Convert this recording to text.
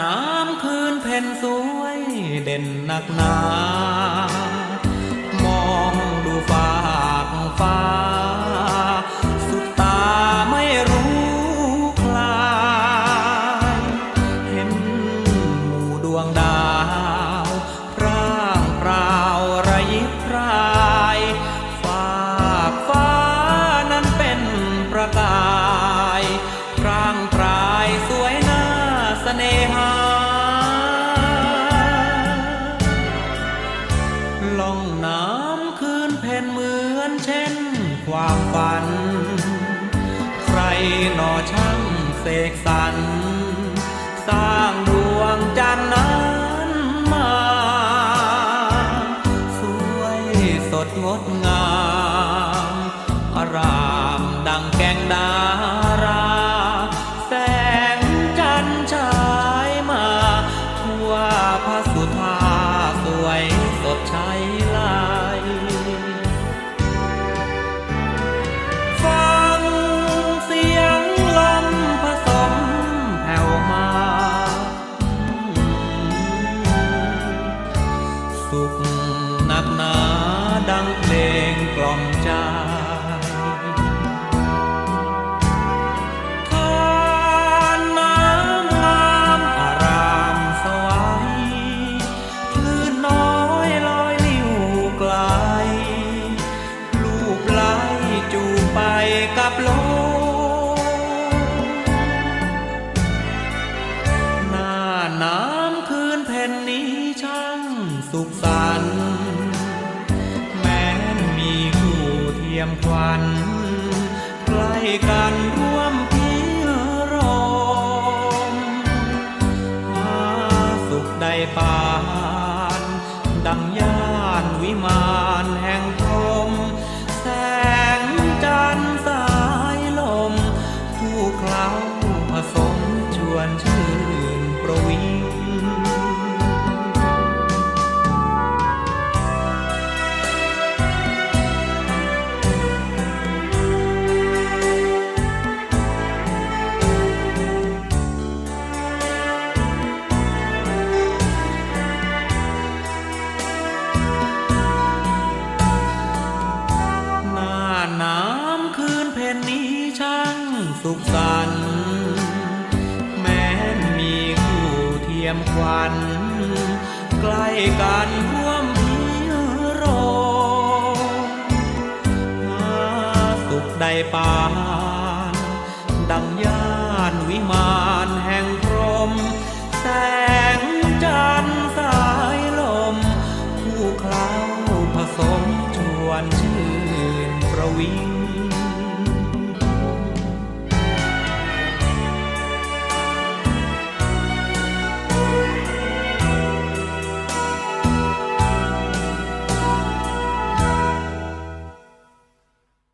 น้ำคืนเพ่นสวยเด่นนักหนา มองดูฝากฟ้า สุดตาไม่รู้คลาย เห็นหมู่ดวงดาวพร่างเปล่าไรพราย ฝากฟ้านั้นเป็นประกาศ นอช่างเสกสรร อมใจทานน้ำงามอารามสวายคลื่นน้อยลอยลิ้วไกล ลูกไหลจูบไปกับลม ยมควันใกล้กันร่วมพิรมหาสุขใดปาน ดังย่านวิมานแห่งพรมแสงจันทร์สายลมคู่เคล้าผสมชวนชื่น สุขสันต์แม้มีคู่เทียมควันใกล้กันร่วมพิรมหาสุขใดปานดังย่านวิมาน